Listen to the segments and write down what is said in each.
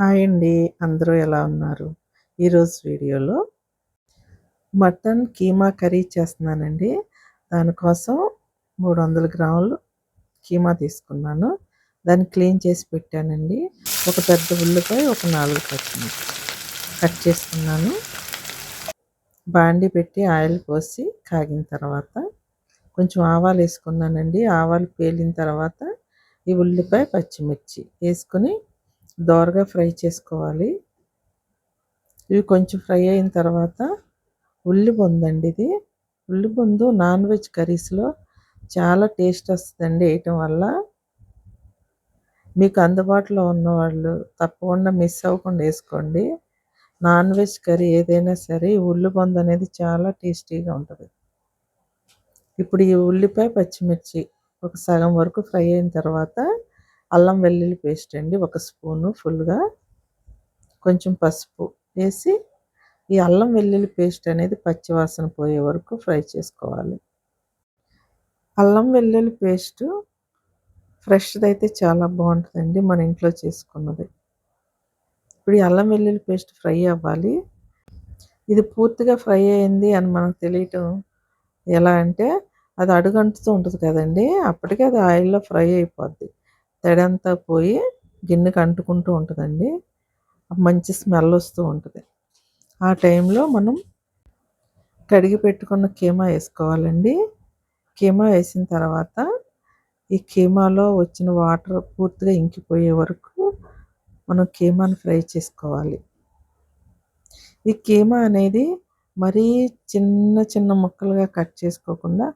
Hi అండి. అందరూ ఎలా ఉన్నారు? ఈరోజు వీడియోలో మటన్ కీమా కర్రీ చేస్తున్నానండి. దానికోసం మూడు వందల గ్రాములు కీమా తీసుకున్నాను. దాన్ని క్లీన్ చేసి పెట్టానండి. ఒక పెద్ద ఉల్లిపాయ ఒక నాలుగు పచ్చిమిర్చి కట్ చేసుకున్నాను. బాండి పెట్టి ఆయిల్ పోసి కాగిన తర్వాత కొంచెం ఆవాలు వేసుకున్నానండి. ఆవాలు పేలిన తర్వాత ఈ ఉల్లిపాయ పచ్చిమిర్చి వేసుకుని దోరగా ఫ్రై చేసుకోవాలి. ఇవి కొంచెం ఫ్రై అయిన తర్వాత ఉల్లిబొందు అండి ఇది. ఉల్లిబొందు నాన్ వెజ్ కర్రీస్లో చాలా టేస్ట్ వస్తుందండి వేయటం వల్ల. మీకు అందుబాటులో ఉన్నవాళ్ళు తప్పకుండా మిస్ అవ్వకుండా వేసుకోండి. నాన్ వెజ్ కర్రీ ఏదైనా సరే ఉల్లిబొందు అనేది చాలా టేస్టీగా ఉంటుంది. ఇప్పుడు ఈ ఉల్లిపాయ పచ్చిమిర్చి ఒక సగం వరకు ఫ్రై అయిన తర్వాత అల్లం వెల్లుల్లి పేస్ట్ అండి ఒక స్పూను ఫుల్గా. కొంచెం పసుపు వేసి ఈ అల్లం వెల్లుల్లి పేస్ట్ అనేది పచ్చివాసన పోయే వరకు ఫ్రై చేసుకోవాలి. అల్లం వెల్లుల్లి పేస్ట్ ఫ్రెష్ది అయితే చాలా బాగుంటుందండి మన ఇంట్లో చేసుకున్నది. ఇప్పుడు ఈ అల్లం వెల్లుల్లి పేస్ట్ ఫ్రై అవ్వాలి. ఇది పూర్తిగా ఫ్రై అయింది అని మనకు తెలియటం ఎలా అంటే అది అడుగంటుతూ ఉంటుంది కదండి అప్పటికే అది ఆయిల్లో ఫ్రై అయిపోద్ది. తడంతా పోయి గిన్నెకి అంటుకుంటూ ఉంటుందండి. మంచి స్మెల్ వస్తూ ఉంటుంది. ఆ టైంలో మనం కడిగి పెట్టుకున్న కీమా వేసుకోవాలండి. కీమా వేసిన తర్వాత ఈ కీమాలో వచ్చిన వాటర్ పూర్తిగా ఇంకిపోయే వరకు మనం కీమాను ఫ్రై చేసుకోవాలి. ఈ కీమా అనేది మరీ చిన్న చిన్న ముక్కలుగా కట్ చేసుకోకుండా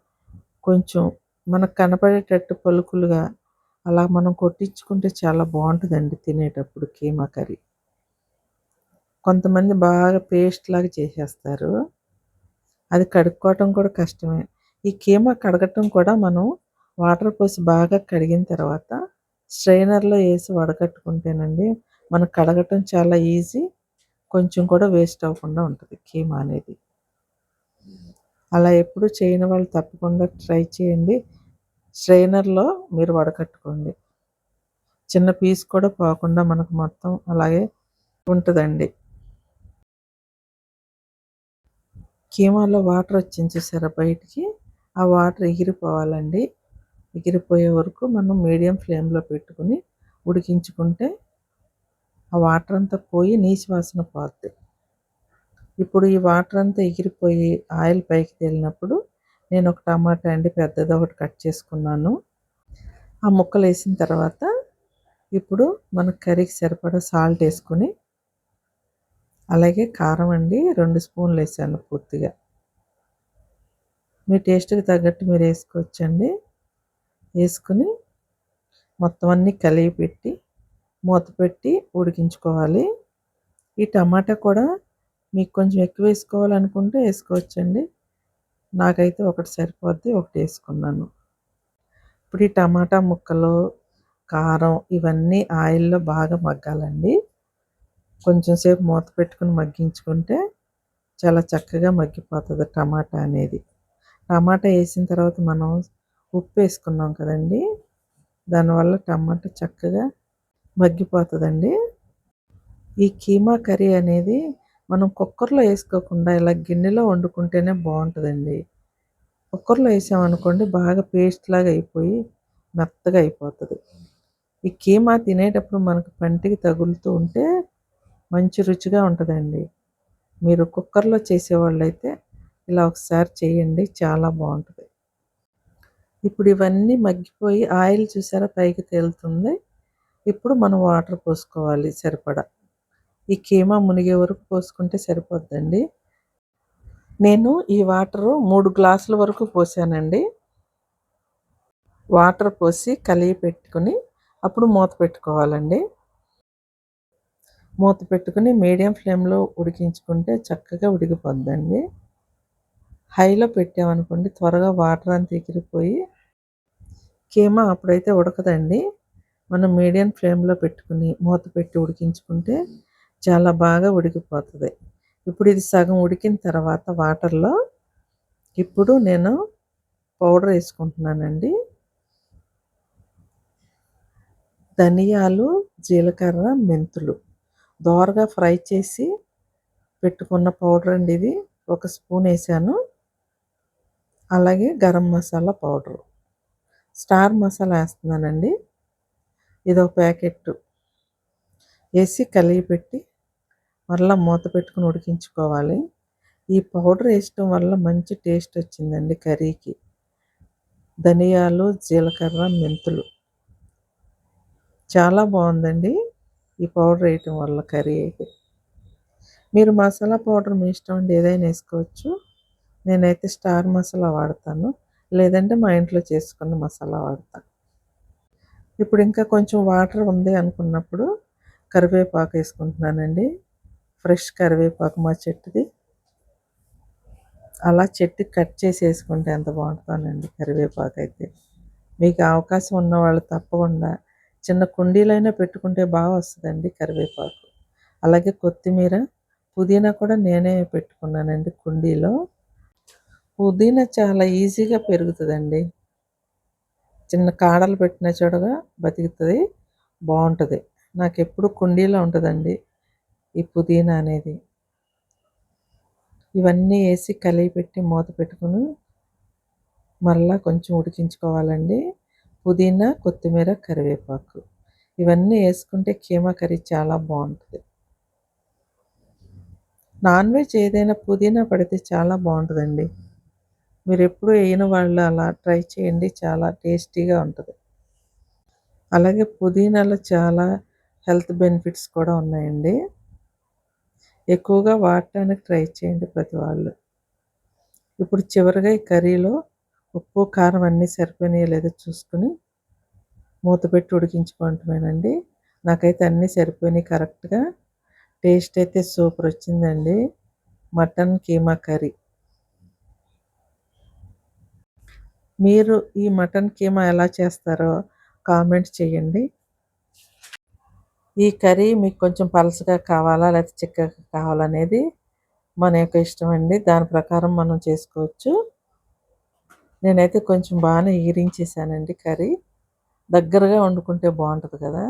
కొంచెం మనకు కనపడేటట్టు పలుకులుగా అలా మనం కొట్టించుకుంటే చాలా బాగుంటుందండి తినేటప్పుడు కీమా కర్రీ. కొంతమంది బాగా పేస్ట్ లాగా చేసేస్తారు. అది కడుక్కోవటం కూడా కష్టమే. ఈ కీమా కడగటం కూడా మనం వాటర్ పోసి బాగా కడిగిన తర్వాత స్ట్రైనర్లో వేసి వడగట్టుకుంటేనండి మనం కడగటం చాలా ఈజీ. కొంచెం కూడా వేస్ట్ అవ్వకుండా ఉంటుంది కీమా అనేది. అలా ఎప్పుడు చేయని వాళ్ళు తప్పకుండా ట్రై చేయండి. స్ట్రైనర్లో మీరు వడకట్టుకోండి. చిన్న పీస్ కూడా పోకుండా మనకు మొత్తం అలాగే ఉంటుందండి. కీమాలో వాటర్ వచ్చింది చూసారా బయటికి? ఆ వాటర్ ఎగిరిపోవాలండి. ఎగిరిపోయే వరకు మనం మీడియం ఫ్లేమ్లో పెట్టుకుని ఉడికించుకుంటే ఆ వాటర్ అంతా పోయి నీచి వాసన పోద్ది. ఇప్పుడు ఈ వాటర్ అంతా ఎగిరిపోయి ఆయిల్ పైకి తేలినప్పుడు నేను ఒక టమాటా అండి పెద్దది ఒకటి కట్ చేసుకున్నాను. ఆ ముక్కలు వేసిన తర్వాత ఇప్పుడు మన కర్రీకి సరిపడా సాల్ట్ వేసుకుని అలాగే కారం అండి రెండు స్పూన్లు వేసాను పూర్తిగా. మీ టేస్ట్కి తగ్గట్టు మీరు వేసుకోవచ్చండి. వేసుకుని మొత్తం అన్నీ కలిగి పెట్టి మూత పెట్టి ఉడికించుకోవాలి. ఈ టమాటా కూడా మీకు కొంచెం ఎక్కువ వేసుకోవాలనుకుంటే వేసుకోవచ్చండి. నాకైతే ఒకటి సరిపోద్ది ఒకటి వేసుకున్నాను. ఇప్పుడు ఈ టమాటా ముక్కలు కారం ఇవన్నీ ఆయిల్లో బాగా మగ్గాలండి. కొంచెం సేపు మూత పెట్టుకుని మగ్గించుకుంటే చాలా చక్కగా మగ్గిపోతుంది టమాటా అనేది. టమాటా వేసిన తర్వాత మనం ఉప్పు వేసుకున్నాం కదండి దానివల్ల టమాటా చక్కగా మగ్గిపోతుందండి. ఈ కీమా కర్రీ అనేది మనం కుక్కర్లో వేసుకోకుండా ఇలా గిన్నెలో వండుకుంటేనే బాగుంటుందండి. కుక్కర్లో వేసామనుకోండి బాగా పేస్ట్ లాగా అయిపోయి మెత్తగా అయిపోతుంది. ఈ కీమా తినేటప్పుడు మనకు పంటికి తగులుతూ ఉంటే మంచి రుచిగా ఉంటుందండి. మీరు కుక్కర్లో చేసేవాళ్ళైతే ఇలా ఒకసారి చేయండి చాలా బాగుంటుంది. ఇప్పుడు ఇవన్నీ మగ్గిపోయి ఆయిల్ చూసారా పైకి తేలుతుంది. ఇప్పుడు మనం వాటర్ పోసుకోవాలి సరిపడా. ఈ కీమా మునిగే వరకు పోసుకుంటే సరిపోద్దండి. నేను ఈ వాటరు మూడు గ్లాసుల వరకు పోసానండి. వాటర్ పోసి కలిగి పెట్టుకుని అప్పుడు మూత పెట్టుకోవాలండి. మూత పెట్టుకుని మీడియం ఫ్లేమ్లో ఉడికించుకుంటే చక్కగా ఉడికిపోద్దండి. హైలో పెట్టామనుకోండి త్వరగా వాటర్ అంతా ఎగిరిపోయి కీమా అప్పుడైతే ఉడకదండి. మనం మీడియం ఫ్లేమ్లో పెట్టుకుని మూత పెట్టి ఉడికించుకుంటే చాలా బాగా ఉడికిపోతుంది. ఇప్పుడు ఇది సగం ఉడికిన తర్వాత వాటర్లో ఇప్పుడు నేను పౌడర్ వేసుకుంటున్నానండి. ధనియాలు జీలకర్ర మెంతులు దోరగా ఫ్రై చేసి పెట్టుకున్న పౌడర్ అండి ఇది. ఒక స్పూన్ వేసాను. అలాగే గరం మసాలా పౌడరు. స్టార్ మసాలా వేస్తున్నానండి. ఇది ఒక ప్యాకెట్ వేసి కలిగి పెట్టి మరలా మూత పెట్టుకుని ఉడికించుకోవాలి. ఈ పౌడర్ వేయటం వల్ల మంచి టేస్ట్ వచ్చిందండి కర్రీకి. ధనియాలు జీలకర్ర మెంతులు. చాలా బాగుందండి ఈ పౌడర్ వేయటం వల్ల కర్రీ అయితే. మీరు మసాలా పౌడర్ మీ ఇష్టం అండి ఏదైనా వేసుకోవచ్చు. నేనైతే స్టార్ మసాలా వాడతాను. లేదంటే మా ఇంట్లో చేసుకున్న మసాలా వాడతాను ఇప్పుడు ఇంకా కొంచెం వాటర్ ఉంది అనుకున్నప్పుడు కరివేపాకు వేసుకుంటున్నానండి. ఫ్రెష్ కరివేపాకు మా చెట్టుది. అలా చెట్టు కట్ చేసి వేసుకుంటే ఎంత బాగుంటుందండి కరివేపాకు అయితే మీకు అవకాశం ఉన్న వాళ్ళు తప్పకుండా చిన్న కుండీలైనా పెట్టుకుంటే బాగా వస్తుందండి కరివేపాకు. అలాగే కొత్తిమీర పుదీనా కూడా నేనే పెట్టుకున్నానండి కుండీలో. పుదీనా చాలా ఈజీగా పెరుగుతుందండి. చిన్న కాడలు పెట్టిన చోటగా బతుకుతుంది బాగుంటుంది. నాకు ఎప్పుడు కుండీలో ఉంటుందండి. ఈ పుదీనా అనేది. ఇవన్నీ వేసి కలిగి పెట్టి మూత పెట్టుకుని మళ్ళా కొంచెం ఉడికించుకోవాలండి. పుదీనా కొత్తిమీర కరివేపాకు. ఇవన్నీ వేసుకుంటే కీమా కర్రీ చాలా బాగుంటుంది. నాన్ వెజ్ ఏదైనా పుదీనా పడితే చాలా బాగుంటుందండి. మీరు ఎప్పుడు వేయని వాళ్ళు అలా ట్రై చేయండి చాలా టేస్టీగా ఉంటుంది. అలాగే పుదీనాలో చాలా హెల్త్ బెనిఫిట్స్ కూడా ఉన్నాయండి. ఎక్కువగా వాడటానికి ట్రై చేయండి ప్రతి వాళ్ళు. ఇప్పుడు చివరిగా ఈ కర్రీలో ఉప్పు కారం అన్నీ సరిపోయినాయో లేదో చూసుకుని మూత పెట్టి ఉడికించుకోవటమేనండి. నాకైతే అన్నీ సరిపోయినాయి కరెక్ట్గా. టేస్ట్ అయితే సూపర్ వచ్చిందండి. Mutton keema curry. మీరు ఈ మటన్ కీమా ఎలా చేస్తారో కామెంట్ చేయండి. ఈ కర్రీ మీకు కొంచెం పలసగా కావాలా లేకపోతే చిక్కగా కావాలనేది మన యొక్క ఇష్టం అండి. దాని ప్రకారం మనం చేసుకోవచ్చు. నేనైతే కొంచెం బాగానే ఈరించేసానండి కర్రీ. దగ్గరగా వండుకుంటే బాగుంటుంది కదా.